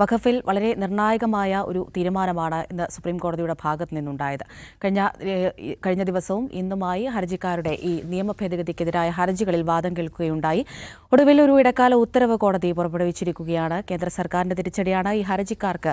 വഖഫിൽ വളരെ നിർണായകമായ ഒരു തീരുമാനമാണ് ഇന്ന് സുപ്രീം കോടതിയുടെ ഭാഗത്ത് നിന്നുണ്ടായത്. കഴിഞ്ഞ കഴിഞ്ഞ ദിവസവും ഇന്നുമായി ഹർജിക്കാരുടെ ഈ നിയമ ഭേദഗതിക്കെതിരായ ഹർജികളിൽ വാദം കേൾക്കുകയുണ്ടായി. ഒടുവിൽ ഒരു ഇടക്കാല ഉത്തരവ് കോടതി പുറപ്പെടുവിച്ചിരിക്കുകയാണ്. കേന്ദ്ര സർക്കാരിന്റെ തിരിച്ചടിയാണ് ഈ ഹർജിക്കാർക്ക്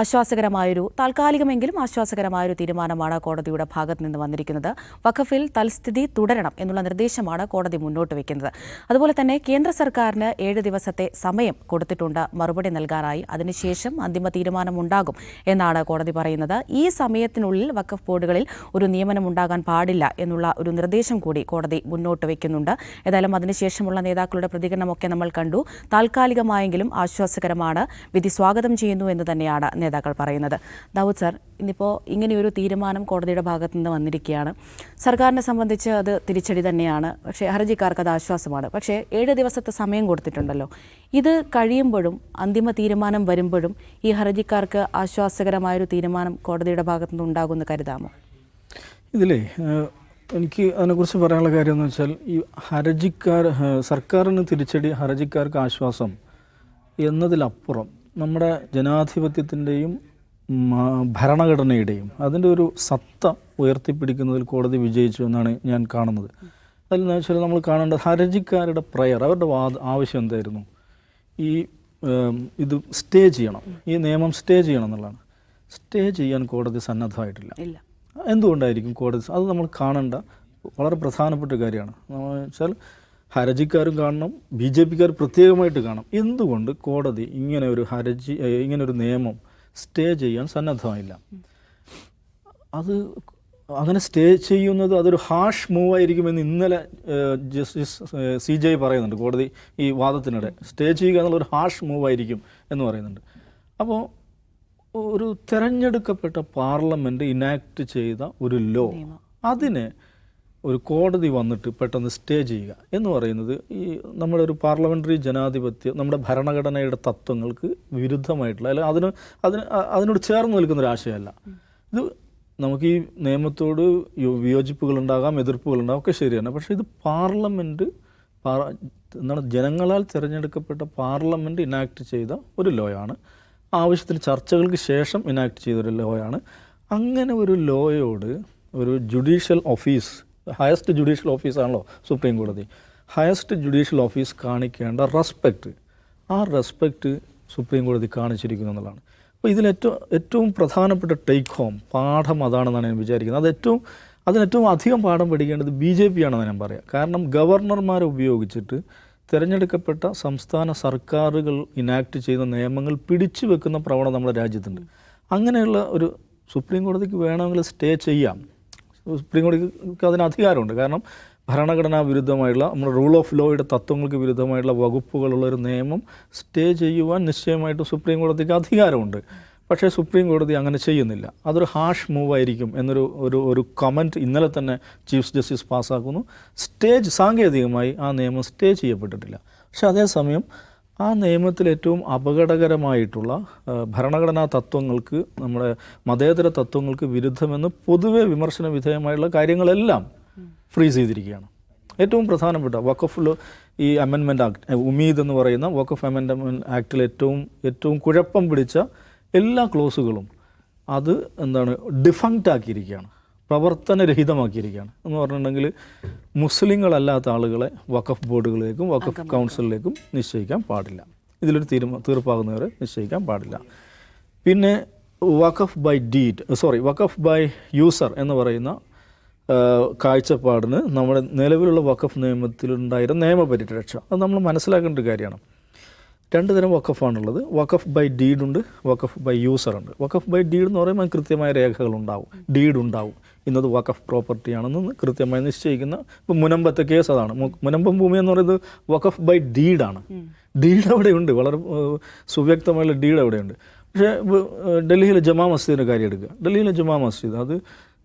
ആശ്വാസകരമായൊരു താൽക്കാലികമെങ്കിലും ആശ്വാസകരമായൊരു തീരുമാനമാണ് കോടതിയുടെ ഭാഗത്ത് നിന്ന് വന്നിരിക്കുന്നത്. വഖഫിൽ തൽസ്ഥിതി തുടരണം എന്നുള്ള നിർദ്ദേശമാണ് കോടതി മുന്നോട്ട് വയ്ക്കുന്നത് അതുപോലെ തന്നെ കേന്ദ്ര സർക്കാരിന് ഏഴ് ദിവസത്തെ സമയം കൊടുത്തിട്ടുണ്ട്. മറുപടി നൽകാനായി. അതിനുശേഷം അന്തിമ തീരുമാനമുണ്ടാകും എന്നാണ് കോടതി പറയുന്നത്. ഈ സമയത്തിനുള്ളിൽ വഖഫ് ബോർഡുകളിൽ ഒരു നിയമനം ഉണ്ടാകാൻ പാടില്ല എന്നുള്ള ഒരു നിർദ്ദേശം കൂടി കോടതി മുന്നോട്ട് വയ്ക്കുന്നുണ്ട് ഏതായാലും അതിനുശേഷമുള്ള നേതാക്കളുടെ പ്രതികരണമൊക്കെ നമ്മൾ കണ്ടു. താൽക്കാലികമായെങ്കിലും ആശ്വാസകരമാണ്. വിധി സ്വാഗതം ചെയ്യുന്നു എന്ന് തന്നെയാണ് നേതാക്കൾ പറയുന്നത്. ദാവൂദ് സർ ഇന്നിപ്പോൾ ഇങ്ങനെയൊരു തീരുമാനം കോടതിയുടെ ഭാഗത്തു നിന്ന് വന്നിരിക്കുകയാണ്. സർക്കാരിനെ സംബന്ധിച്ച് അത് തിരിച്ചടി തന്നെയാണ്. പക്ഷേ ഹർജിക്കാർക്ക് അത് ആശ്വാസമാണ്. പക്ഷേ ഏഴ് ദിവസത്തെ സമയം കൊടുത്തിട്ടുണ്ടല്ലോ. ഇത് കഴിയുമ്പോഴും അന്തിമ തീരുമാനം വരുമ്പോഴും ഈ ഹർജിക്കാർക്ക് ആശ്വാസകരമായൊരു തീരുമാനം കോടതിയുടെ ഭാഗത്തു നിന്ന് ഉണ്ടാകുമെന്ന് കരുതാമോ? ഇതിലേ എനിക്ക് അതിനെക്കുറിച്ച് പറയാനുള്ള കാര്യം എന്ന് വെച്ചാൽ ഈ ഹർജിക്കാർ സർക്കാരിന് തിരിച്ചടി ഹർജിക്കാർക്ക് ആശ്വാസം എന്നതിലപ്പുറം നമ്മുടെ ജനാധിപത്യത്തിന്റെയും ഭരണഘടനയുടെയും അതിന്റെ ഒരു സത്ത ഉയർത്തിപ്പിടിക്കുന്നതിൽ കോടതി വിജയിച്ചു എന്നാണ് ഞാൻ കാണുന്നത്. അതിൽ എന്ന് വെച്ചാൽ നമ്മൾ കാണേണ്ടത് ഹർജിക്കാരുടെ പ്രയർ അവരുടെ വാദ ആവശ്യം എന്തായിരുന്നു? ഈ ഇത് സ്റ്റേ ചെയ്യണം. ഈ നിയമം സ്റ്റേ ചെയ്യണം എന്നുള്ളതാണ്. സ്റ്റേ ചെയ്യാൻ കോടതി സന്നദ്ധമായിട്ടില്ല. എന്തുകൊണ്ടായിരിക്കും കോടതി? അത് നമ്മൾ കാണേണ്ട. വളരെ പ്രധാനപ്പെട്ട കാര്യമാണ്. നമ്മൾ വെച്ചാൽ ഹരജിക്കാരും കാണണം ബി ജെ പിക്കാർ പ്രത്യേകമായിട്ട് കാണണം. എന്തുകൊണ്ട് കോടതി ഇങ്ങനെ ഒരു ഹരജി ഇങ്ങനെ ഒരു നിയമം സ്റ്റേ ചെയ്യാൻ സന്നദ്ധമായില്ല? അത് അങ്ങനെ സ്റ്റേ ചെയ്യുന്നത് അതൊരു ഹാഷ് മൂവ് ആയിരിക്കുമെന്ന് ഇന്നലെ ജസ്റ്റിസ് സി ജെ പറയുന്നുണ്ട് കോടതി ഈ വാദത്തിനിടെ. സ്റ്റേ ചെയ്യുക എന്നുള്ള ഒരു ഹാഷ് മൂവ് ആയിരിക്കും എന്ന് പറയുന്നുണ്ട്. അപ്പോൾ ഒരു തെരഞ്ഞെടുക്കപ്പെട്ട പാർലമെന്റ് ഇനാക്ട് ചെയ്ത ഒരു ലോ അതിനെ ഒരു കോടതി വന്നിട്ട് പെട്ടെന്ന് സ്റ്റേ ചെയ്യുക എന്ന് പറയുന്നത് ഈ നമ്മുടെ ഒരു പാർലമെന്ററി ജനാധിപത്യം നമ്മുടെ ഭരണഘടനയുടെ തത്വങ്ങൾക്ക് വിരുദ്ധമായിട്ടുള്ള അല്ലെങ്കിൽ അതിന് അതിന് അതിനോട് ചേർന്ന് നിൽക്കുന്ന ഒരു ആശയമല്ല. ഇത് നമുക്ക് ഈ നിയമത്തോട് വിയോജിപ്പുകളുണ്ടാകാം എതിർപ്പുകളുണ്ടാകാം ഒക്കെ ശരിയാണ്. പക്ഷേ ഇത് പാർലമെന്റ് പാർ എന്താണ് ജനങ്ങളാൽ തിരഞ്ഞെടുക്കപ്പെട്ട പാർലമെന്റ് ഇനാക്ട് ചെയ്ത ഒരു ലോയാണ്. ആവശ്യത്തിന് ചർച്ചകൾക്ക് ശേഷം ഇനാക്ട് ചെയ്തൊരു ലോയാണ്. അങ്ങനെ ഒരു ലോയോട് ഒരു ജുഡീഷ്യൽ ഓഫീസ് ഹയസ്റ്റ് ജുഡീഷ്യൽ ഓഫീസാണല്ലോ സുപ്രീം കോടതി. ഹയസ്റ്റ് ജുഡീഷ്യൽ ഓഫീസ് കാണിക്കേണ്ട റെസ്പെക്റ്റ് ആ റെസ്പെക്റ്റ് സുപ്രീം കോടതി കാണിച്ചിരിക്കുന്നു എന്നുള്ളതാണ്. അപ്പോൾ ഇതിൽ ഏറ്റവും പ്രധാനപ്പെട്ട ടേക്ക് ഹോം പാഠം അതാണെന്നാണ് ഞാൻ വിചാരിക്കുന്നത്. അത് ഏറ്റവും അതിന് ഏറ്റവും അധികം പാഠം പഠിക്കേണ്ടത് ബി ജെ പി ആണെന്ന് ഞാൻ പറയാം. കാരണം ഗവർണർമാരെ ഉപയോഗിച്ചിട്ട് തിരഞ്ഞെടുക്കപ്പെട്ട സംസ്ഥാന സർക്കാരുകൾ ഇനാക്ട് ചെയ്യുന്ന നിയമങ്ങൾ പിടിച്ചു വെക്കുന്ന പ്രവണത നമ്മുടെ രാജ്യത്തുണ്ട്. അങ്ങനെയുള്ള ഒരു സുപ്രീം കോടതിക്ക് വേണമെങ്കിൽ സ്റ്റേ ചെയ്യാം. സുപ്രീം കോടതിക്ക് അതിന് അധികാരമുണ്ട്. കാരണം ഭരണഘടനാ വിരുദ്ധമായിട്ടുള്ള നമ്മുടെ റൂൾ ഓഫ് ലോയുടെ തത്വങ്ങൾക്ക് വിരുദ്ധമായിട്ടുള്ള വകുപ്പുകളുള്ള ഒരു നിയമം സ്റ്റേ ചെയ്യുവാൻ നിശ്ചയമായിട്ടും സുപ്രീം കോടതിക്ക് അധികാരമുണ്ട്. പക്ഷേ സുപ്രീം കോടതി അങ്ങനെ ചെയ്യുന്നില്ല. അതൊരു ഹാഷ് മൂവായിരിക്കും എന്നൊരു ഒരു ഒരു കമന്റ് ഇന്നലെ തന്നെ ചീഫ് ജസ്റ്റിസ് പാസ്സാക്കുന്നു. സ്റ്റേജ് സാങ്കേതികമായി ആ നിയമം സ്റ്റേ ചെയ്യപ്പെട്ടിട്ടില്ല. പക്ഷേ അതേസമയം ആ നിയമത്തിൽ ഏറ്റവും അപകടകരമായിട്ടുള്ള ഭരണഘടനാ തത്വങ്ങൾക്ക് നമ്മുടെ മതേതര തത്വങ്ങൾക്ക് വിരുദ്ധമെന്ന് പൊതുവെ വിമർശന വിധേയമായുള്ള കാര്യങ്ങളെല്ലാം ഫ്രീസ് ചെയ്തിരിക്കുകയാണ്. ഏറ്റവും പ്രധാനപ്പെട്ട വഖഫ് ഈ അമെൻമെന്റ് ആക്ട് ഉമീദ് എന്ന് പറയുന്ന വഖഫ് അമെൻഡ്മെന്റ് ആക്ടിൽ ഏറ്റവും ഏറ്റവും കുഴപ്പം പിടിച്ച എല്ലാ ക്ലോസുകളും അത് എന്താണ് ഡിഫങ്ക്റ്റ് ആക്കിയിരിക്കുകയാണ്. പ്രവർത്തനരഹിതമാക്കിയിരിക്കുകയാണ്. എന്ന് പറഞ്ഞിട്ടുണ്ടെങ്കിൽ മുസ്ലിങ്ങളല്ലാത്ത ആളുകളെ വഖഫ് ബോർഡുകളിലേക്കും വഖഫ് കൗൺസിലിലേക്കും നിശ്ചയിക്കാൻ പാടില്ല. ഇതിലൊരു തീരുമാ തീർപ്പാകുന്നവരെ നിശ്ചയിക്കാൻ പാടില്ല. പിന്നെ വഖഫ് by deed sorry Waqf by user എന്ന് പറയുന്ന കാഴ്ചപ്പാടിന് നമ്മുടെ നിലവിലുള്ള വഖഫ് നിയമത്തിലുണ്ടായിരുന്ന നിയമപരിരക്ഷ അത് നമ്മൾ മനസ്സിലാക്കേണ്ട ഒരു കാര്യമാണ്. രണ്ട് തരം വഖഫാണുള്ളത്. വഖഫ് ബൈ ഡീഡുണ്ട് വഖഫ് ബൈ യൂസർ ഉണ്ട്. വഖഫ് ബൈ ഡീഡ് എന്ന് പറയുമ്പോൾ കൃത്യമായ രേഖകളുണ്ടാവും ഡീഡ് ഉണ്ടാവും. ഇന്നത് വഖഫ് പ്രോപ്പർട്ടി ആണെന്ന് കൃത്യമായി നിശ്ചയിക്കുന്ന ഇപ്പം മുനമ്പത്തെ കേസ് അതാണ്. മുനമ്പം ഭൂമി എന്ന് പറയുന്നത് വഖഫ് ബൈ ഡീഡാണ് ഡീഡ് അവിടെയുണ്ട്. വളരെ സുവ്യക്തമായുള്ള ഡീഡ് അവിടെയുണ്ട്. പക്ഷേ ഡൽഹിയിലെ ജമാ മസ്ജിദിന്റെ കാര്യം എടുക്കുക. ഡൽഹിയിലെ ജമാ മസ്ജിദ് അത്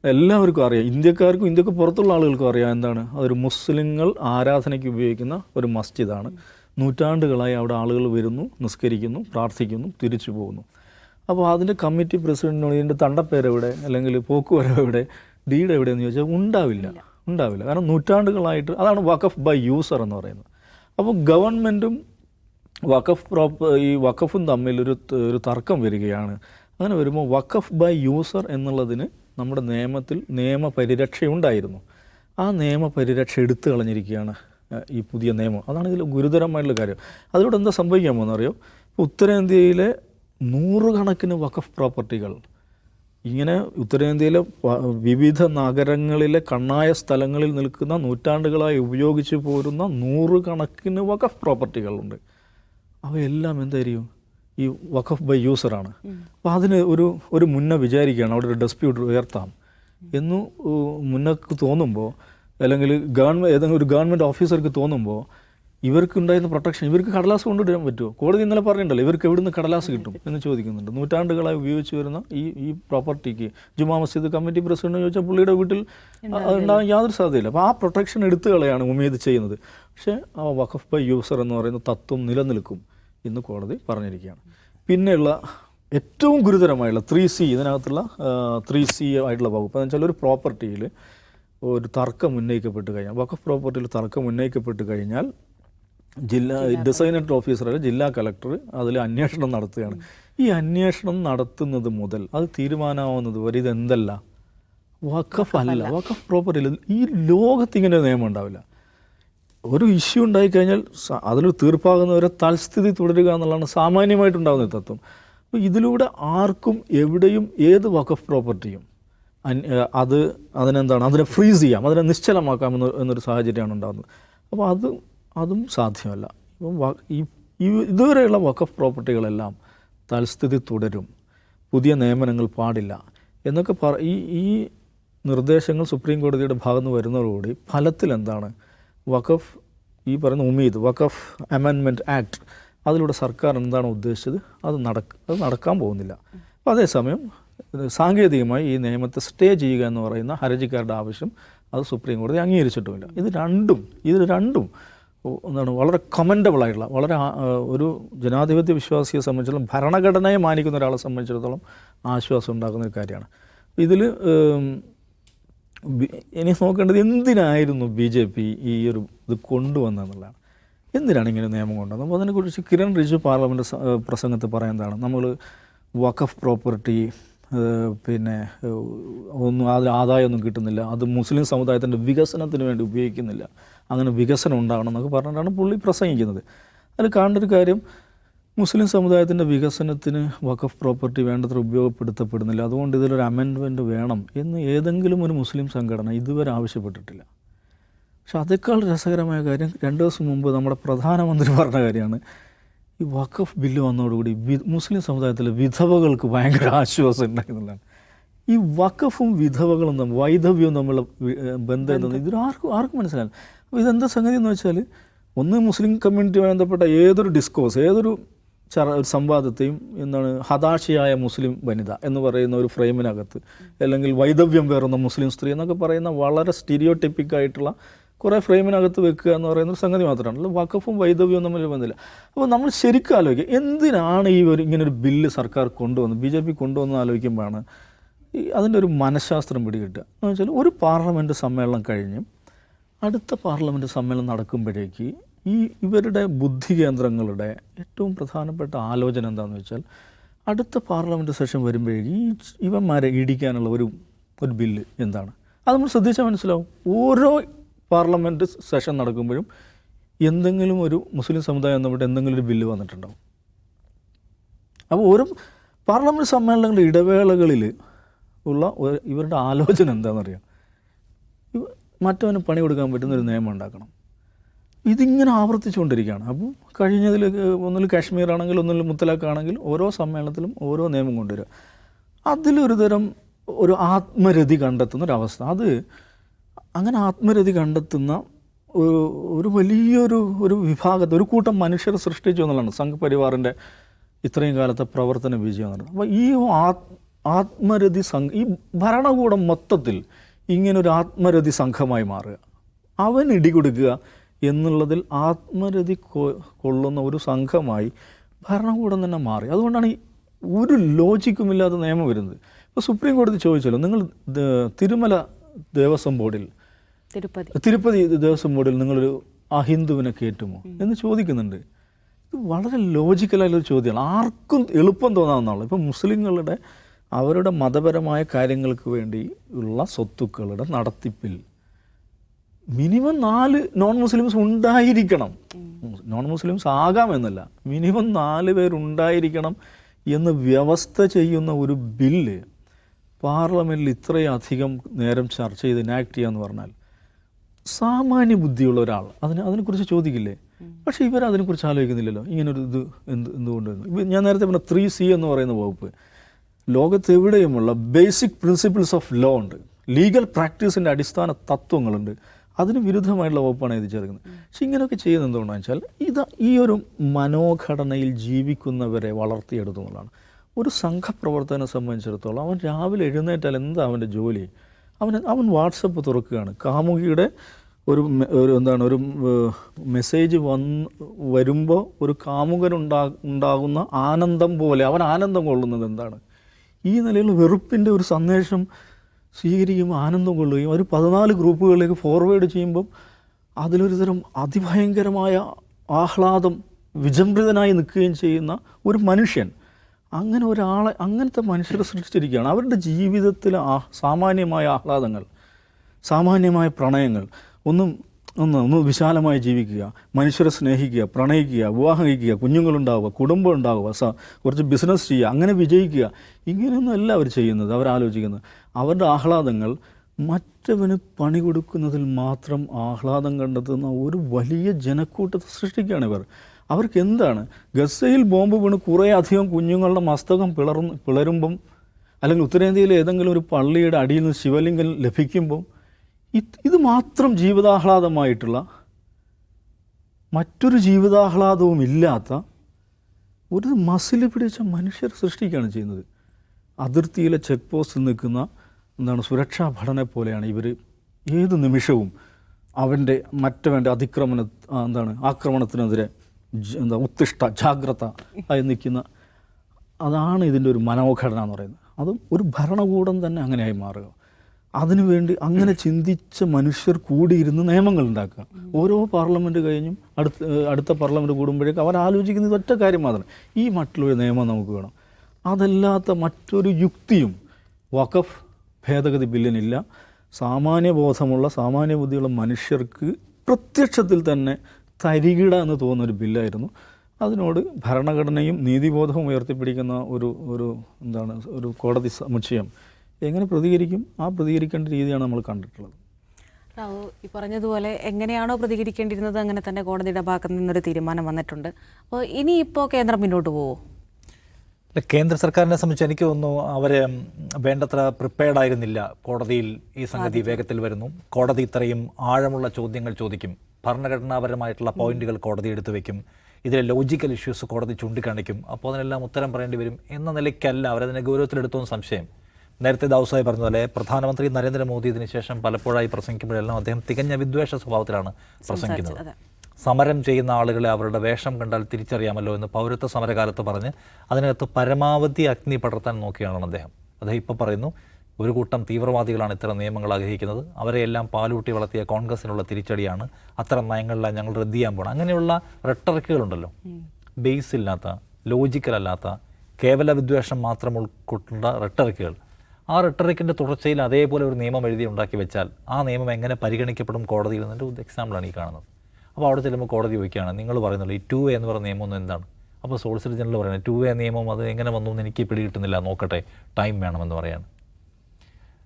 എല്ലാവർക്കും അറിയാം. ഇന്ത്യക്കാർക്കും ഇന്ത്യയ്ക്ക് പുറത്തുള്ള ആളുകൾക്കും അറിയാം എന്താണ്. അതൊരു മുസ്ലിങ്ങൾ ആരാധനയ്ക്ക് ഉപയോഗിക്കുന്ന ഒരു മസ്ജിദാണ്. നൂറ്റാണ്ടുകളായി അവിടെ ആളുകൾ വരുന്നു നിസ്കരിക്കുന്നു പ്രാർത്ഥിക്കുന്നു തിരിച്ചു പോകുന്നു. അപ്പോൾ അതിന്റെ കമ്മിറ്റി പ്രസിഡന്റിനോട് ഇതിന്റെ തണ്ടപ്പേരെവിടെ അല്ലെങ്കിൽ പോക്കുവരവ് എവിടെ? ഡീഡ് എവിടെയെന്ന് ചോദിച്ചാൽ ഉണ്ടാവില്ല. ഉണ്ടാവില്ല. കാരണം നൂറ്റാണ്ടുകളായിട്ട് അതാണ് വഖഫ് ബൈ യൂസർ എന്ന് പറയുന്നത്. അപ്പോൾ ഗവൺമെന്റും വഖഫ് പ്രോപ്പ ഈ വഖഫും തമ്മിൽ ഒരു ഒരു തർക്കം വരികയാണ്. അങ്ങനെ വരുമ്പോൾ വഖഫ് ബൈ യൂസർ എന്നുള്ളതിന് നമ്മുടെ നിയമത്തിൽ നിയമപരിരക്ഷയുണ്ടായിരുന്നു. ആ നിയമപരിരക്ഷ എടുത്തു കളഞ്ഞിരിക്കുകയാണ് ഈ പുതിയ നിയമം. അതാണ് ഇതിൽ ഗുരുതരമായിട്ടുള്ള കാര്യം. അതിലൂടെ എന്താ സംഭവിക്കാൻ പോകുന്നറിയോ ഇപ്പോൾ ഉത്തരേന്ത്യയിലെ നൂറുകണക്കിന് വഖഫ് പ്രോപ്പർട്ടികൾ ഇങ്ങനെ ഉത്തരേന്ത്യയിലെ വിവിധ നഗരങ്ങളിലെ കണ്ണായ സ്ഥലങ്ങളിൽ നിൽക്കുന്ന നൂറ്റാണ്ടുകളായി ഉപയോഗിച്ച് പോരുന്ന നൂറുകണക്കിന് വഖഫ് പ്രോപ്പർട്ടികളുണ്ട്. അവയെല്ലാം എന്തായിരിക്കും? ഈ വഖഫ് ബൈ യൂസറാണ്. അപ്പോൾ അതിന് ഒരു ഒരു മുന്നേ വിചാരിക്കുകയാണ് അവിടെ ഒരു ഡെസ്പ്യൂട്ട് ഉയർത്താം എന്ന് മുന്നക്ക് തോന്നുമ്പോൾ അല്ലെങ്കിൽ ഗവൺമെന്റ് ഏതെങ്കിലും ഒരു ഗവൺമെന്റ് ഓഫീസർക്ക് തോന്നുമ്പോൾ ഇവർക്ക് ഉണ്ടായിരുന്ന പ്രൊട്ടക്ഷൻ ഇവർക്ക് കടലാസ് കൊണ്ടുവരാൻ പറ്റുമോ? കോടതി ഇന്നലെ പറഞ്ഞിട്ടുണ്ടല്ലോ ഇവർക്ക് എവിടുന്ന് കടലാസ് കിട്ടും എന്ന് ചോദിക്കുന്നുണ്ട്. നൂറ്റാണ്ടുകളായി ഉപയോഗിച്ച് വരുന്ന ഈ ഈ പ്രോപ്പർട്ടിക്ക് ജുമാ മസ്ജിദ് കമ്മിറ്റി പ്രസിഡന്റ് ചോദിച്ചാൽ പുള്ളിയുടെ വീട്ടിൽ ഉണ്ടാകാൻ യാതൊരു സാധ്യതയില്ല. അപ്പോൾ ആ പ്രൊട്ടക്ഷൻ എടുത്തു കളയാണ് ഉമേദ് ചെയ്യുന്നത്. പക്ഷേ ആ വഖഫ് ബൈ യൂസർ എന്ന് പറയുന്ന തത്വം നിലനിൽക്കും. എന്ന് കോടതി പറഞ്ഞിരിക്കുകയാണ്. പിന്നെയുള്ള ഏറ്റവും ഗുരുതരമായുള്ള ത്രീ സി ഇതിനകത്തുള്ള ത്രീ സി ആയിട്ടുള്ള വകുപ്പ് എന്ന് വെച്ചാൽ ഒരു പ്രോപ്പർട്ടിയിൽ ഒരു തർക്കം ഉന്നയിക്കപ്പെട്ട് കഴിഞ്ഞാൽ വഖഫ് പ്രോപ്പർട്ടിയിൽ തർക്കം ഉന്നയിക്കപ്പെട്ട് കഴിഞ്ഞാൽ ജില്ലാ ഡിസൈനറ്റ് ഓഫീസർ അല്ലെ ജില്ലാ കളക്ടർ അതിൽ അന്വേഷണം നടത്തുകയാണ്. ഈ അന്വേഷണം നടത്തുന്നത് മുതൽ അത് തീരുമാനമാവുന്നത് വരെ ഇതെന്തല്ല? വഖഫ് അല്ല വഖഫ് പ്രോപ്പർട്ടിയിൽ ഈ ലോകത്ത് ഇങ്ങനെ നിയമം ഉണ്ടാവില്ല. ഒരു ഇഷ്യൂ ഉണ്ടായിക്കഴിഞ്ഞാൽ അതിൽ തീർപ്പാകുന്നവരെ തൽസ്ഥിതി തുടരുക എന്നുള്ളതാണ് സാമാന്യമായിട്ടുണ്ടാകുന്ന തത്വം. അപ്പോൾ ഇതിലൂടെ ആർക്കും എവിടെയും ഏത് വഖഫ് പ്രോപ്പർട്ടിയും അത് അതിനെന്താണ് അതിനെ ഫ്രീസ് ചെയ്യാം അതിനെ നിശ്ചലമാക്കാം എന്ന എന്നൊരു സാഹചര്യമാണ് ഉണ്ടാകുന്നത്. അപ്പോൾ അത് അതും സാധ്യമല്ല. ഇപ്പം ഇതുവരെയുള്ള വഖഫ് പ്രോപ്പർട്ടികളെല്ലാം തൽസ്ഥിതി തുടരും. പുതിയ നിയമനങ്ങൾ പാടില്ല. എന്നൊക്കെ പറ ഈ ഈ നിർദ്ദേശങ്ങൾ സുപ്രീം കോടതിയുടെ ഭാഗത്ത് നിന്ന് വരുന്നതോടുകൂടി ഫലത്തിൽ എന്താണ് വഖഫ് ഈ പറയുന്ന ഉമീദ് വഖഫ് അമെൻമെന്റ് ആക്ട് അതിലൂടെ സർക്കാർ എന്താണ് ഉദ്ദേശിച്ചത്? അത് നടക്ക അത് നടക്കാൻ പോകുന്നില്ല. അപ്പോൾ അതേസമയം സാങ്കേതികമായി ഈ നിയമത്തെ സ്റ്റേ ചെയ്യുക എന്ന് പറയുന്ന ഹർജിക്കാരുടെ ആവശ്യം അത് സുപ്രീം കോടതി അംഗീകരിച്ചിട്ടുമില്ല. ഇത് രണ്ടും ഇത് രണ്ടും എന്താണ് വളരെ കമൻഡബിൾ ആയിട്ടുള്ള വളരെ ഒരു ജനാധിപത്യ വിശ്വാസിയെ സംബന്ധിച്ചിടത്തോളം ഭരണഘടനയെ മാനിക്കുന്ന ഒരാളെ സംബന്ധിച്ചിടത്തോളം ആശ്വാസം ഉണ്ടാക്കുന്ന ഒരു കാര്യമാണ്. ഇതിൽ ഇനി നോക്കേണ്ടത് എന്തിനായിരുന്നു ബി ജെ പി ഈ ഒരു ഇത് കൊണ്ടുവന്നതെന്നുള്ളതാണ് എന്തിനാണ് ഇങ്ങനെ നിയമം കൊണ്ടുവന്നത്? അപ്പോൾ അതിനെക്കുറിച്ച് കിരൺ റിജു പാർലമെന്റ് പ്രസംഗത്തിൽ പറയുന്നതാണ് നമ്മൾ വഖഫ് പ്രോപ്പർട്ടി പിന്നെ ഒന്നും അതിൽ ആദായമൊന്നും കിട്ടുന്നില്ല. അത് മുസ്ലിം സമുദായത്തിന്റെ വികസനത്തിന് വേണ്ടി ഉപയോഗിക്കുന്നില്ല. അങ്ങനെ വികസനം ഉണ്ടാകണം എന്നൊക്കെ പറഞ്ഞിട്ടാണ് പുള്ളി പ്രസംഗിക്കുന്നത്. അതിൽ കാണേണ്ട ഒരു കാര്യം മുസ്ലിം സമുദായത്തിന്റെ വികസനത്തിന് വഖഫ് പ്രോപ്പർട്ടി വേണ്ടത്ര ഉപയോഗപ്പെടുത്തപ്പെടുന്നില്ല. അതുകൊണ്ട് ഇതിലൊരു അമെൻമെന്റ് വേണം എന്ന് ഏതെങ്കിലും ഒരു മുസ്ലിം സംഘടന ഇതുവരെ ആവശ്യപ്പെട്ടിട്ടില്ല. പക്ഷെ അതേക്കാൾ രസകരമായ കാര്യം രണ്ട് ദിവസം മുമ്പ് നമ്മുടെ പ്രധാനമന്ത്രി പറഞ്ഞ കാര്യമാണ്. ഈ വഖഫ് ബില്ല് വന്നതോടുകൂടി വി മുസ്ലിം സമുദായത്തിലെ വിധവകൾക്ക് ഭയങ്കര ആശ്വാസം ഉണ്ടായിരുന്നതാണ് ഈ വഖഫും വിധവകളും തമ്മിൽ വൈധവ്യവും തമ്മിലുള്ള ബന്ധം എന്തെന്ന് ഇതിൽ ആർക്കും ആർക്കും മനസ്സിലാവില്ല. അപ്പോൾ ഇതെന്താ സംഗതി എന്ന് വെച്ചാൽ ഒന്ന് മുസ്ലിം കമ്മ്യൂണിറ്റിയുമായി ബന്ധപ്പെട്ട ഏതൊരു ഡിസ്കോഴ്സ് ഏതൊരു ഒരു സംവാദത്തെയും എന്താണ് ഹതാശയായ മുസ്ലിം വനിത എന്ന് പറയുന്ന ഒരു ഫ്രെയിമിനകത്ത് അല്ലെങ്കിൽ വൈദവ്യം വേറുന്ന മുസ്ലിം സ്ത്രീ എന്നൊക്കെ പറയുന്ന വളരെ സ്റ്റീരിയോട്ടിപ്പിക് ആയിട്ടുള്ള കുറേ ഫ്രെയിമിനകത്ത് വെക്കുക എന്ന് പറയുന്ന ഒരു സംഗതി മാത്രമാണ്. വഖഫും വൈദവ്യവും തമ്മിൽ ബന്ധമില്ല. അപ്പോൾ നമ്മൾ ശരിക്കും ആലോചിക്കുക എന്തിനാണ് ഈ ഒരു ഇങ്ങനൊരു ബില്ല് സർക്കാർ കൊണ്ടുവന്നത് ബി ജെ പി കൊണ്ടുവന്ന് ആലോചിക്കുമ്പോഴാണ് അതിന്റെ ഒരു മനഃശാസ്ത്രം പിടികിട്ടുക? എന്ന് വെച്ചാൽ ഒരു പാർലമെന്റ് സമ്മേളനം കഴിഞ്ഞ് അടുത്ത പാർലമെന്റ് സമ്മേളനം നടക്കുമ്പോഴേക്ക് ഈ ഇവരുടെ ബുദ്ധി കേന്ദ്രങ്ങളുടെ ഏറ്റവും പ്രധാനപ്പെട്ട ആലോചന എന്താണെന്ന് വെച്ചാൽ അടുത്ത പാർലമെന്റ് സെഷൻ വരുമ്പോഴേക്കും ഈ ഇവന്മാരെ ഇടിക്കാനുള്ള ഒരു ഒരു ബില്ല് എന്താണ്? അത് നമ്മൾ ശ്രദ്ധിച്ചാൽ മനസ്സിലാവും. ഓരോ പാർലമെന്റ് സെഷൻ നടക്കുമ്പോഴും എന്തെങ്കിലും ഒരു മുസ്ലിം സമുദായം ബന്ധപ്പെട്ട് എന്തെങ്കിലും ഒരു ബില്ല് വന്നിട്ടുണ്ടാവും. അപ്പോൾ ഓരോ പാർലമെന്റ് സമ്മേളനങ്ങളുടെ ഇടവേളകളിൽ ഉള്ള ഇവരുടെ ആലോചന എന്താണെന്നറിയാം മറ്റവന് പണി കൊടുക്കാൻ പറ്റുന്ന ഒരു നിയമം ഉണ്ടാക്കണം. ഇതിങ്ങനെ ആവർത്തിച്ചുകൊണ്ടിരിക്കുകയാണ്. അപ്പം കഴിഞ്ഞതിൽ ഒന്നിൽ കാശ്മീർ ആണെങ്കിൽ ഒന്നിൽ മുത്തലാഖ് ആണെങ്കിൽ ഓരോ സമ്മേളനത്തിലും ഓരോ നിയമം കൊണ്ടുവരിക. അതിലൊരു തരം ഒരു ആത്മരതി കണ്ടെത്തുന്ന ഒരു അവസ്ഥ അത് അങ്ങനെ ആത്മരതി കണ്ടെത്തുന്ന ഒരു ഒരു വലിയൊരു ഒരു വിഭാഗത്തെ ഒരു കൂട്ടം മനുഷ്യർ സൃഷ്ടിച്ചു എന്നുള്ളതാണ്. സംഘപരിവാറിന്റെ ഇത്രയും കാലത്തെ പ്രവർത്തന വിജയം എന്ന് പറയുന്നത് അപ്പോൾ ഈ ആത് ആത്മരതി സംഘ ഈ ഭരണകൂടം മൊത്തത്തിൽ ഇങ്ങനൊരു ആത്മരതി സംഘമായി മാറുക. അവൻ ഇടികൊടുക്കുക എന്നുള്ളതിൽ ആത്മരതി കൊള്ളുന്ന ഒരു സംഘമായി ഭരണകൂടം തന്നെ മാറി. അതുകൊണ്ടാണ് ഈ ഒരു ലോജിക്കുമില്ലാത്ത നിയമം വരുന്നത്. ഇപ്പോൾ സുപ്രീം കോടതി ചോദിച്ചല്ലോ നിങ്ങൾ തിരുമല ദേവസ്വം ബോർഡിൽ തിരുപ്പതി. തിരുപ്പതി ദേവസ്വം ബോർഡിൽ നിങ്ങളൊരു അഹിന്ദുവിനെ കയറ്റുമോ എന്ന് ചോദിക്കുന്നുണ്ട്. ഇത് വളരെ ലോജിക്കലായൊരു ചോദ്യമാണ് ആർക്കും എളുപ്പം തോന്നാവുന്നതാണ്. ഇപ്പോൾ മുസ്ലിങ്ങളുടെ അവരുടെ മതപരമായ കാര്യങ്ങൾക്ക് വേണ്ടി ഉള്ള സ്വത്തുക്കളുടെ നടത്തിപ്പിൽ മിനിമം നാല് നോൺ മുസ്ലിംസ് ഉണ്ടായിരിക്കണം. നോൺ മുസ്ലിംസ് ആകാമെന്നല്ല മിനിമം നാല് പേരുണ്ടായിരിക്കണം എന്ന് വ്യവസ്ഥ ചെയ്യുന്ന ഒരു ബില്ല് പാർലമെന്റിൽ ഇത്രയധികം നേരം ചർച്ച ചെയ്ത് എനാക്ട് ചെയ്യുക എന്ന് പറഞ്ഞാൽ സാമാന്യ ബുദ്ധിയുള്ള ഒരാൾ അതിന് അതിനെക്കുറിച്ച് ചോദിക്കില്ലേ? പക്ഷേ ഇവർ അതിനെക്കുറിച്ച് ആലോചിക്കുന്നില്ലല്ലോ. ഇങ്ങനൊരു ഇത് എന്ത് എന്തുകൊണ്ട് ഞാൻ നേരത്തെ പറഞ്ഞ ത്രീ സി എന്ന് പറയുന്ന വകുപ്പ് ലോകത്തെവിടെയുമുള്ള ബേസിക് പ്രിൻസിപ്പിൾസ് ഓഫ് ലോ ഉണ്ട്. ലീഗൽ പ്രാക്ടീസിന്റെ അടിസ്ഥാന തത്വങ്ങളുണ്ട്. അതിന് വിരുദ്ധമായിട്ടുള്ള വകുപ്പാണ് ഇത് ചേർക്കുന്നത്. പക്ഷെ ഇങ്ങനെയൊക്കെ ചെയ്യുന്നത് എന്തുകൊണ്ടാണെന്ന് വെച്ചാൽ ഇത് ഈ ഒരു മനോഘടനയിൽ ജീവിക്കുന്നവരെ വളർത്തിയെടുത്തുകൊണ്ടാണ് ഒരു സംഘപ്രവർത്തനം സംബന്ധിച്ചിടത്തോളം അവൻ രാവിലെ എഴുന്നേറ്റാൽ എന്താ അവന്റെ ജോലി? അവൻ അവൻ വാട്സപ്പ് തുറക്കുകയാണ്. കാമുകിയുടെ ഒരു ഒരു എന്താണ് ഒരു മെസ്സേജ് വന്ന് വരുമ്പോൾ ഒരു കാമുകനുണ്ടാ ഉണ്ടാകുന്ന ആനന്ദം പോലെ അവൻ ആനന്ദം കൊള്ളുന്നത് എന്താണ്? ഈ നിലയിൽ വെറുപ്പിന്റെ ഒരു സന്ദേശം സ്വീകരിക്കുമ്പോൾ ആനന്ദം കൊള്ളുകയും ഒരു പതിനാല് ഗ്രൂപ്പുകളിലേക്ക് ഫോർവേഡ് ചെയ്യുമ്പം അതിലൊരു തരം അതിഭയങ്കരമായ ആഹ്ലാദം വിജൃംഭിതനായി നിൽക്കുകയും ചെയ്യുന്ന ഒരു മനുഷ്യൻ. അങ്ങനെ ഒരാളെ അങ്ങനത്തെ മനുഷ്യരെ സൃഷ്ടിച്ചിരിക്കുകയാണ്. അവരുടെ ജീവിതത്തിലെ ആ സാമാന്യമായ ആഹ്ലാദങ്ങൾ സാമാന്യമായ പ്രണയങ്ങൾ ഒന്നും ഒന്ന് ഒന്ന് വിശാലമായി ജീവിക്കുക മനുഷ്യരെ സ്നേഹിക്കുക പ്രണയിക്കുക വിവാഹം കഴിക്കുക കുഞ്ഞുങ്ങളുണ്ടാവുക കുടുംബം ഉണ്ടാവുക സ കുറച്ച് ബിസിനസ് ചെയ്യുക അങ്ങനെ വിജയിക്കുക ഇങ്ങനെയൊന്നും അല്ല അവർ ചെയ്യുന്നത് അവർ ആലോചിക്കുന്നത് അവരുടെ ആഹ്ലാദങ്ങൾ മറ്റവന് പണി കൊടുക്കുന്നതിൽ മാത്രം ആഹ്ലാദം കണ്ടെത്തുന്ന ഒരു വലിയ ജനക്കൂട്ടത്തെ സൃഷ്ടിക്കുകയാണ് ഇവർ. അവർക്ക് എന്താണ്? ഗസയിൽ ബോംബ് വീണ് കുറേ അധികം കുഞ്ഞുങ്ങളുടെ മസ്തകം പിളർന്ന് പിളരുമ്പം അല്ലെങ്കിൽ ഉത്തരേന്ത്യയിലെ ഏതെങ്കിലും ഒരു പള്ളിയുടെ അടിയിൽ നിന്ന് ശിവലിംഗം ലഭിക്കുമ്പം ഇത് മാത്രം ജീവിതാഹ്ലാദമായിട്ടുള്ള മറ്റൊരു ജീവിതാഹ്ലാദവും ഇല്ലാത്ത ഒരു മസിൽ പിടിച്ച മനുഷ്യർ സൃഷ്ടിക്കുകയാണ് ചെയ്യുന്നത്. അതിർത്തിയിലെ ചെക്ക് പോസ്റ്റിൽ നിൽക്കുന്ന എന്താണ് സുരക്ഷാ ഭടനെ പോലെയാണ് ഇവർ ഏത് നിമിഷവും അവന്റെ മറ്റവന്റെ അതിക്രമണ എന്താണ് ആക്രമണത്തിനെതിരെ എന്താ ഉത്തിഷ്ട ജാഗ്രത ആയി നിൽക്കുന്ന അതാണ് ഇതിന്റെ ഒരു മനോഘടന എന്ന് പറയുന്നത്. അതും ഒരു ഭരണകൂടം തന്നെ അങ്ങനെയായി മാറുക. അതിനുവേണ്ടി അങ്ങനെ ചിന്തിച്ച മനുഷ്യർ കൂടിയിരുന്ന് നിയമങ്ങൾ ഉണ്ടാക്കുക. ഓരോ പാർലമെന്റ് കഴിഞ്ഞും അടുത്ത അടുത്ത പാർലമെന്റ് കൂടുമ്പോഴേക്കും അവർ ആലോചിക്കുന്നത് ഒറ്റ കാര്യം മാത്രം. ഈ മട്ടിലൊരു നിയമം നമുക്ക് വേണം. അതല്ലാത്ത മറ്റൊരു യുക്തിയും വഖഫ് ഭേദഗതി ബില്ലിനില്ല. സാമാന്യ ബോധമുള്ള സാമാന്യ ബുദ്ധിയുള്ള മനുഷ്യർക്ക് പ്രത്യക്ഷത്തിൽ തന്നെ തരികിട എന്ന് തോന്നുന്ന ഒരു ബില്ലായിരുന്നു. അതിനോട് ഭരണഘടനയും നീതിബോധവും ഉയർത്തിപ്പിടിക്കുന്ന ഒരു ഒരു എന്താണ് ഒരു കോടതി സമുച്ചയം എങ്ങനെ പ്രതികരിക്കും? ആ പ്രതികരിക്കേണ്ട രീതിയാണ് നമ്മൾ കണ്ടിട്ടുള്ളത്. റാവു ഈ പറഞ്ഞതുപോലെ എങ്ങനെയാണോ പ്രതികരിക്കേണ്ടിയിരുന്നത് അങ്ങനെ തന്നെ കോടതിയുടെ ഭാഗത്ത് നിന്നൊരു തീരുമാനം വന്നിട്ടുണ്ട്. അപ്പോൾ ഇനിയിപ്പോൾ കേന്ദ്രം മുന്നോട്ട് പോവോ? അല്ല, കേന്ദ്ര സർക്കാരിനെ സംബന്ധിച്ച് എനിക്ക് തോന്നുന്നു അവർ വേണ്ടത്ര പ്രിപ്പയർഡ് ആയിരുന്നില്ല. കോടതിയിൽ ഈ സംഗതി വേഗത്തിൽ വരുന്നു. കോടതി ഇത്രയും ആഴമുള്ള ചോദ്യങ്ങൾ ചോദിക്കും. ഭരണഘടനാപരമായിട്ടുള്ള പോയിന്റുകൾ കോടതി എടുത്തു വെക്കും. ഇതിലെ ലോജിക്കൽ ഇഷ്യൂസ് കോടതി ചൂണ്ടിക്കാണിക്കും. അപ്പോൾ അതിനെല്ലാം ഉത്തരം പറയേണ്ടി വരും എന്ന നിലയ്ക്കല്ല അവരതിനെ ഗൗരവത്തിലെടുത്തോന്ന് സംശയം. നേരത്തെ ദാവസായി പറഞ്ഞതുപോലെ പ്രധാനമന്ത്രി നരേന്ദ്രമോദി ഇതിനുശേഷം പലപ്പോഴായി പ്രസംഗിക്കുമ്പോഴെല്ലാം അദ്ദേഹം തികഞ്ഞ വിദ്വേഷ സ്വഭാവത്തിലാണ് പ്രസംഗിക്കുന്നത്. സമരം ചെയ്യുന്ന ആളുകളെ അവരുടെ വേഷം കണ്ടാൽ തിരിച്ചറിയാമല്ലോ എന്ന് പൗരത്വ സമരകാലത്ത് പറഞ്ഞ് അതിനകത്ത് പരമാവധി അഗ്നി പടർത്താൻ നോക്കിയാണ് അദ്ദേഹം. അദ്ദേഹം ഇപ്പോൾ പറയുന്നു ഒരു കൂട്ടം തീവ്രവാദികളാണ് ഇത്തരം നിയമങ്ങൾ ആഗ്രഹിക്കുന്നത്. അവരെയെല്ലാം പാലൂട്ടി വളർത്തിയ കോൺഗ്രസിനുള്ള തിരിച്ചടിയാണ്. അത്തരം നയങ്ങളെല്ലാം ഞങ്ങൾ റദ്ദ് ചെയ്യാൻ പോകണം അങ്ങനെയുള്ള റെട്ടറിക്കുകളുണ്ടല്ലോ ബേസ് ഇല്ലാത്ത ലോജിക്കലല്ലാത്ത കേവല വിദ്വേഷം മാത്രം ഉൾക്കൊണ്ട റെട്ടറിക്കുകൾ ആ റെട്ടറിക്കിന്റെ തുടർച്ചയിൽ അതേപോലെ ഒരു നിയമം എഴുതി ഉണ്ടാക്കി വെച്ചാൽ ആ നിയമം എങ്ങനെ പരിഗണിക്കപ്പെടും കോടതിയിൽ നിന്നൊരു എക്സാമ്പിളാണ് ഈ കാണുന്നത്. അപ്പോൾ അവിടെ ചെല്ലുമ്പോൾ കോടതി ചോദിക്കുകയാണ് നിങ്ങൾ പറയുന്നുള്ളൂ ഈ ടു എ എന്ന് പറയുന്ന നിയമം എന്താണ്? അപ്പോൾ സോളിസിറ്റർ ജനറൽ പറയുന്നത് ടു എ നിയമം അത് എങ്ങനെ വന്നു എന്ന് എനിക്ക് പിടികിട്ടുന്നില്ല നോക്കട്ടെ ടൈം വേണമെന്ന് പറയാണ്.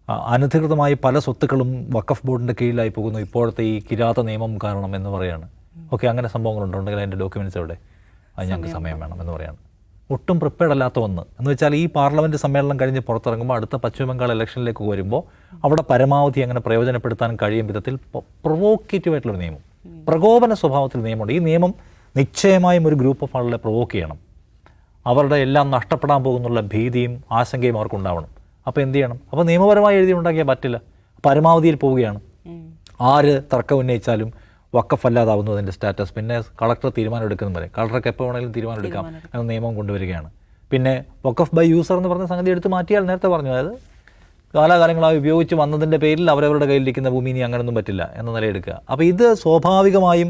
അനധികൃതമായി പല സ്വത്തുക്കളും വഖഫ് ബോർഡിന്റെ കീഴിലായി പോകുന്നു ഇപ്പോഴത്തെ ഈ കിരാത നിയമം കാരണം എന്ന് പറയാണ്. ഓക്കെ അങ്ങനെ സംഭവങ്ങളുണ്ടെങ്കിൽ അതിന്റെ ഡോക്യുമെന്റ്സ് എവിടെ? അത് ഞങ്ങൾക്ക് സമയം വേണം എന്ന് പറയാണ്. ഒട്ടും പ്രിപ്പയർഡ് അല്ലാത്ത ഒന്ന്. എന്ന് വെച്ചാൽ ഈ പാർലമെന്റ് സമ്മേളനം കഴിഞ്ഞ് പുറത്തിറങ്ങുമ്പോൾ അടുത്ത പശ്ചിമ ബംഗാൾ ഇലക്ഷനിലേക്ക് വരുമ്പോൾ അവിടെ പരമാവധി അങ്ങനെ പ്രയോജനപ്പെടുത്താൻ കഴിയും വിധത്തിൽ പ്രൊവോക്കേറ്റീവ് ആയിട്ടുള്ളൊരു നിയമം. പ്രകോപന സ്വഭാവത്തിൽ നിയമമുണ്ട്. ഈ നിയമം നിശ്ചയമായും ഒരു ഗ്രൂപ്പ് ഓഫ് ആളുകളെ പ്രൊവോക്ക് ചെയ്യണം. അവരുടെ എല്ലാം നഷ്ടപ്പെടാൻ പോകുന്നുള്ള ഭീതിയും ആശങ്കയും അവർക്കുണ്ടാവണം. അപ്പോൾ എന്ത് ചെയ്യണം? അപ്പോൾ നിയമപരമായി എഴുതി ഉണ്ടാക്കിയാൽ പറ്റില്ല. പരമാവധിയിൽ പോവുകയാണ്. ആര് തർക്കം ഉന്നയിച്ചാലും വക്കഫ് അല്ലാതാവുന്നു അതിന്റെ സ്റ്റാറ്റസ് പിന്നെ കളക്ടർ തീരുമാനം എടുക്കുന്ന വരെ കളക്ടർക്ക് എപ്പോൾ വേണമെങ്കിലും തീരുമാനം എടുക്കാം. എന്ന നിയമം കൊണ്ടുവരികയാണ്. പിന്നെ വക്കഫ് ബൈ യൂസർ എന്ന് പറഞ്ഞ സംഗതി എടുത്ത് മാറ്റിയാൽ നേരത്തെ പറഞ്ഞു. അതായത് കാലാകാലങ്ങളായി ഉപയോഗിച്ച് വന്നതിന്റെ പേരിൽ അവരവരുടെ കയ്യിലിരിക്കുന്ന ഭൂമി ഇനി അങ്ങനെയൊന്നും പറ്റില്ല എന്ന നിലയെടുക്കുക അപ്പോൾ ഇത് സ്വാഭാവികമായും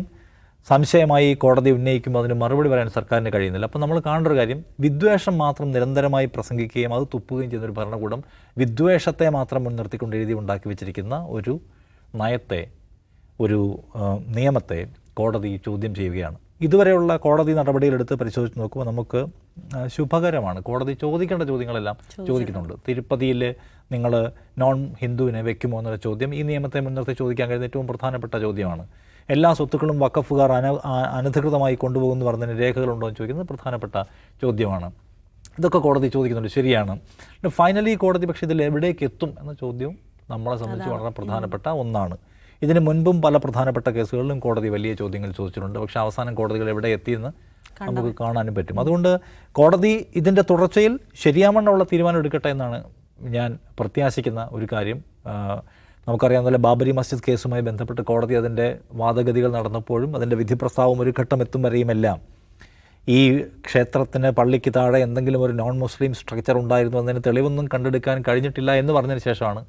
സംശയമായി കോടതി ഉന്നയിക്കുമ്പോൾ അതിന് മറുപടി പറയാൻ സർക്കാരിന് കഴിയുന്നില്ല. അപ്പോൾ നമ്മൾ കാണേണ്ട ഒരു കാര്യം വിദ്വേഷം മാത്രം നിരന്തരമായി പ്രസംഗിക്കുകയും അത് തുപ്പുകയും ചെയ്യുന്ന ഒരു ഭരണകൂടം വിദ്വേഷത്തെ മാത്രം മുൻനിർത്തിക്കൊണ്ട് എഴുതി ഉണ്ടാക്കി വെച്ചിരിക്കുന്ന ഒരു നയത്തെ ഒരു നിയമത്തെ കോടതി ചോദ്യം ചെയ്യുകയാണ്. ഇതുവരെയുള്ള കോടതി നടപടികളെടുത്ത് പരിശോധിച്ച് നോക്കുമ്പോൾ നമുക്ക് ശുഭകരമാണ്. കോടതി ചോദിക്കേണ്ട ചോദ്യങ്ങളെല്ലാം ചോദിക്കുന്നുണ്ട്. തിരുപ്പതിയിൽ നിങ്ങൾ നോൺ ഹിന്ദുവിനെ വെക്കുമോ എന്നൊരു ചോദ്യം ഈ നിയമത്തെ മുൻനിർത്തി ചോദിക്കാൻ കഴിയുന്ന ഏറ്റവും പ്രധാനപ്പെട്ട ചോദ്യമാണ്. എല്ലാ സ്വത്തുക്കളും വക്കഫുകാർ അന അനധികൃതമായി കൊണ്ടുപോകുമെന്ന് പറഞ്ഞതിന് രേഖകളുണ്ടോ എന്ന് ചോദിക്കുന്നത് പ്രധാനപ്പെട്ട ചോദ്യമാണ്. ഇതൊക്കെ കോടതി ചോദിക്കുന്നുണ്ട്. ശരിയാണ്. ഫൈനലി കോടതി പക്ഷേ ഇതിൽ എവിടേക്ക് എത്തും എന്ന ചോദ്യവും നമ്മളെ സംബന്ധിച്ച് വളരെ പ്രധാനപ്പെട്ട ഒന്നാണ്. ഇതിന് മുൻപും പല പ്രധാനപ്പെട്ട കേസുകളിലും കോടതി വലിയ ചോദ്യങ്ങൾ ചോദിച്ചിട്ടുണ്ട്. പക്ഷേ അവസാനം കോടതികൾ എവിടെ എത്തിയെന്ന് നമുക്ക് കാണാനും പറ്റും. അതുകൊണ്ട് കോടതി ഇതിന്റെ തുടർച്ചയിൽ ശരിയാവണ്ണമുള്ള തീരുമാനം എടുക്കട്ടെ എന്നാണ് ഞാൻ പ്രത്യാശിക്കുന്ന ഒരു കാര്യം. നമുക്കറിയാവുന്നതല്ല ബാബരി മസ്ജിദ് കേസുമായി ബന്ധപ്പെട്ട് കോടതി അതിന്റെ വാദഗതികൾ നടന്നപ്പോഴും അതിന്റെ വിധി പ്രസ്താവം ഒരു ഘട്ടം എത്തും വരെയുമെല്ലാം. ഈ ക്ഷേത്രത്തിന് പള്ളിക്ക് താഴെ എന്തെങ്കിലും ഒരു നോൺ മുസ്ലിം സ്ട്രക്ചർ ഉണ്ടായിരുന്നു എന്നതിന് തെളിവൊന്നും കണ്ടെടുക്കാൻ കഴിഞ്ഞിട്ടില്ല എന്ന് പറഞ്ഞതിന് ശേഷമാണ്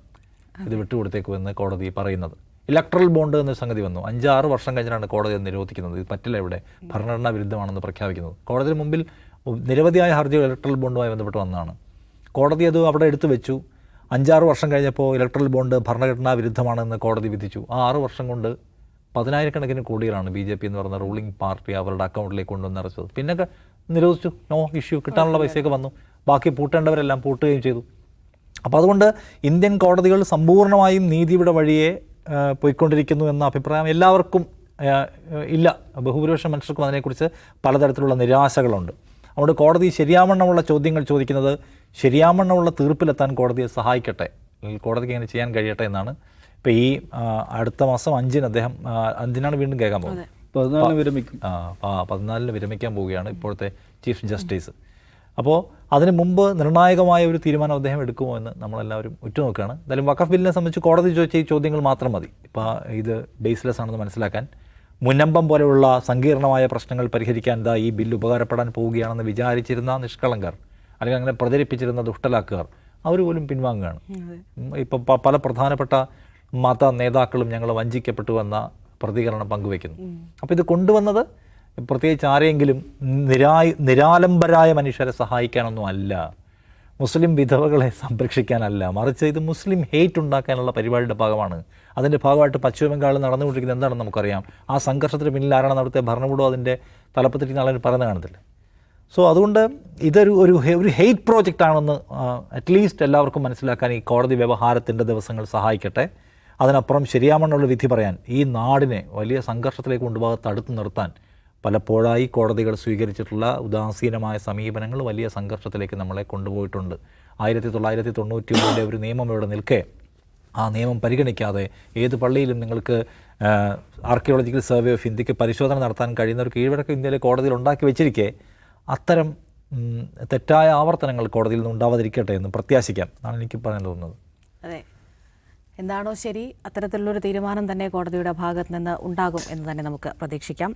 ഇത് വിട്ടുകൊടുത്തേക്കുമെന്ന് കോടതി പറയുന്നത്. ഇലക്ട്രൽ ബോണ്ട് എന്ന സംഗതി വന്നു. അഞ്ചാറ് വർഷം കഴിഞ്ഞാണ് കോടതി നിരോധിക്കുന്നത്. ഇത് പറ്റില്ല ഇവിടെ. ഭരണഘടനാ വിരുദ്ധമാണെന്ന് പ്രഖ്യാപിക്കുന്നത്. കോടതിന് മുമ്പിൽ നിരവധിയായ ഹർജികൾ ഇലക്ട്രൽ ബോണ്ടുമായി ബന്ധപ്പെട്ട് വന്നതാണ്. കോടതി അത് അവിടെ എടുത്തു വെച്ചു. അഞ്ചാറ് വർഷം കഴിഞ്ഞപ്പോൾ ഇലക്ട്രൽ ബോണ്ട് ഭരണഘടനാ വിരുദ്ധമാണെന്ന് കോടതി വിധിച്ചു. ആ ആറ് വർഷം കൊണ്ട് പതിനായിരക്കണക്കിന് കോടികളാണ് ബി ജെ പി എന്ന് പറയുന്ന റൂളിംഗ് പാർട്ടി അവരുടെ അക്കൗണ്ടിലേക്ക് കൊണ്ടുവന്ന് അടച്ചത്. പിന്നൊക്കെ നിരോധിച്ചു. No issue. കിട്ടാനുള്ള പൈസയൊക്കെ വന്നു. ബാക്കി പൂട്ടേണ്ടവരെല്ലാം പൂട്ടുകയും ചെയ്തു. അപ്പോൾ അതുകൊണ്ട് ഇന്ത്യൻ കോടതികൾ സമ്പൂർണമായും നീതിയുടെ വഴിയെ പോയിക്കൊണ്ടിരിക്കുന്നു എന്ന അഭിപ്രായം എല്ലാവർക്കും ഇല്ല. ബഹുഭൂരിപക്ഷം മനുഷ്യർക്കും അതിനെക്കുറിച്ച് പലതരത്തിലുള്ള നിരാശകളുണ്ട്. അതുകൊണ്ട് കോടതി ശരിയാമണ്ണമുള്ള ചോദ്യങ്ങൾ ചോദിക്കുന്നത് ശരിയാമണ്ണമുള്ള തീർപ്പിലെത്താൻ കോടതിയെ സഹായിക്കട്ടെ. അല്ലെങ്കിൽ കോടതിക്ക് അങ്ങനെ ചെയ്യാൻ കഴിയട്ടെ എന്നാണ്. ഇപ്പോൾ ഈ അടുത്ത മാസം അഞ്ചിന് അദ്ദേഹം അഞ്ചിനാണ് വീണ്ടും കേൾക്കാൻ പോകുന്നത്. പതിനാലിന് വിരമിക്കും. ആ പതിനാലിന് വിരമിക്കാൻ പോവുകയാണ് ഇപ്പോഴത്തെ ചീഫ് ജസ്റ്റിസ്. അപ്പോൾ അതിന് മുമ്പ് നിർണായകമായ ഒരു തീരുമാനം അദ്ദേഹം എടുക്കുമോ എന്ന് നമ്മളെല്ലാവരും ഉറ്റുനോക്കുകയാണ്. എന്തായാലും വഖഫ് ബില്ലിനെ സംബന്ധിച്ച് കോടതി ചോദിച്ച ഈ ചോദ്യങ്ങൾ മാത്രം മതി. ഇപ്പോൾ ഇത് ബേസ്ലെസ് ആണെന്ന് മനസ്സിലാക്കാൻ. മുന്നമ്പം പോലെയുള്ള സങ്കീർണമായ പ്രശ്നങ്ങൾ പരിഹരിക്കാൻ ദാ ഈ ബില്ല് ഉപകാരപ്പെടാൻ പോവുകയാണെന്ന് വിചാരിച്ചിരുന്ന നിഷ്കളങ്കർ അല്ലെങ്കിൽ അങ്ങനെ പ്രചരിപ്പിച്ചിരുന്ന ദുഷ്ടലാക്കുകാർ അവർ പോലും പിൻവാങ്ങുകയാണ്. ഇപ്പം പല പ്രധാനപ്പെട്ട മത നേതാക്കളും ഞങ്ങൾ വഞ്ചിക്കപ്പെട്ടു എന്ന പ്രതികരണം പങ്കുവയ്ക്കുന്നു അപ്പോൾ ഇത് കൊണ്ടുവന്നത് പ്രത്യേകിച്ച് ആരെങ്കിലും നിരായ നിരാലംബരായ മനുഷ്യരെ സഹായിക്കാനൊന്നും അല്ല. മുസ്ലിം വിധവകളെ സംരക്ഷിക്കാനല്ല. മറിച്ച് ഇത് മുസ്ലിം ഹേറ്റ് ഉണ്ടാക്കാനുള്ള പരിപാടിയുടെ ഭാഗമാണ്. അതിന്റെ ഭാഗമായിട്ട് പശ്ചിമ ബംഗാളിൽ നടന്നുകൊണ്ടിരിക്കുന്നത് എന്താണെന്ന് നമുക്കറിയാം. ആ സംഘർഷത്തിന് പിന്നിൽ ആരാണ് നടത്തിയ ഭരണകൂടം അതിന്റെ തലപ്പത്തിരിക്കുന്ന ആളെ പറയുന്നത് കാണത്തില്ല. സോ അതുകൊണ്ട് ഇതൊരു ഒരു ഒരു ഹെയ്റ്റ് പ്രോജക്റ്റ് ആണെന്ന് അറ്റ്ലീസ്റ്റ് എല്ലാവർക്കും മനസ്സിലാക്കാൻ ഈ കോടതി വ്യവഹാരത്തിന്റെ ദിവസങ്ങൾ സഹായിക്കട്ടെ. അതിനപ്പുറം ശരിയാമെന്നുള്ള വിധി പറയാൻ ഈ നാടിനെ വലിയ സംഘർഷത്തിലേക്ക് കൊണ്ടുപോകാൻ തടുത്തു നിർത്താൻ പലപ്പോഴായി കോടതികൾ സ്വീകരിച്ചിട്ടുള്ള ഉദാസീനമായ സമീപനങ്ങൾ വലിയ സംഘർഷത്തിലേക്ക് നമ്മളെ കൊണ്ടുപോയിട്ടുണ്ട്. ആയിരത്തി തൊള്ളായിരത്തി തൊണ്ണൂറ്റി ഒന്നിലെ ഒരു നിയമം ഇവിടെ നിൽക്കെ ആ നിയമം പരിഗണിക്കാതെ ഏത് പള്ളിയിലും നിങ്ങൾക്ക് ആർക്കിയോളജിക്കൽ സർവേ ഓഫ് ഇന്ത്യയ്ക്ക് പരിശോധന നടത്താൻ കഴിയുന്ന ഒരു കീഴ്വഴക്കം ഇന്ത്യയിലെ കോടതിയിൽ ഉണ്ടാക്കി വെച്ചിരിക്കെ അത്തരം തെറ്റായ ആവർത്തനങ്ങൾ കോടതിയിൽ നിന്ന് ഉണ്ടാവാതിരിക്കട്ടെ എന്ന് പ്രത്യാശിക്കാം. എന്നാണ് എനിക്ക് പറയാൻ തോന്നുന്നത്. അതെ. എന്താണോ ശരി അത്തരത്തിലുള്ളൊരു തീരുമാനം തന്നെ കോടതിയുടെ ഭാഗത്ത് നിന്ന് ഉണ്ടാകും എന്ന് തന്നെ നമുക്ക് പ്രതീക്ഷിക്കാം.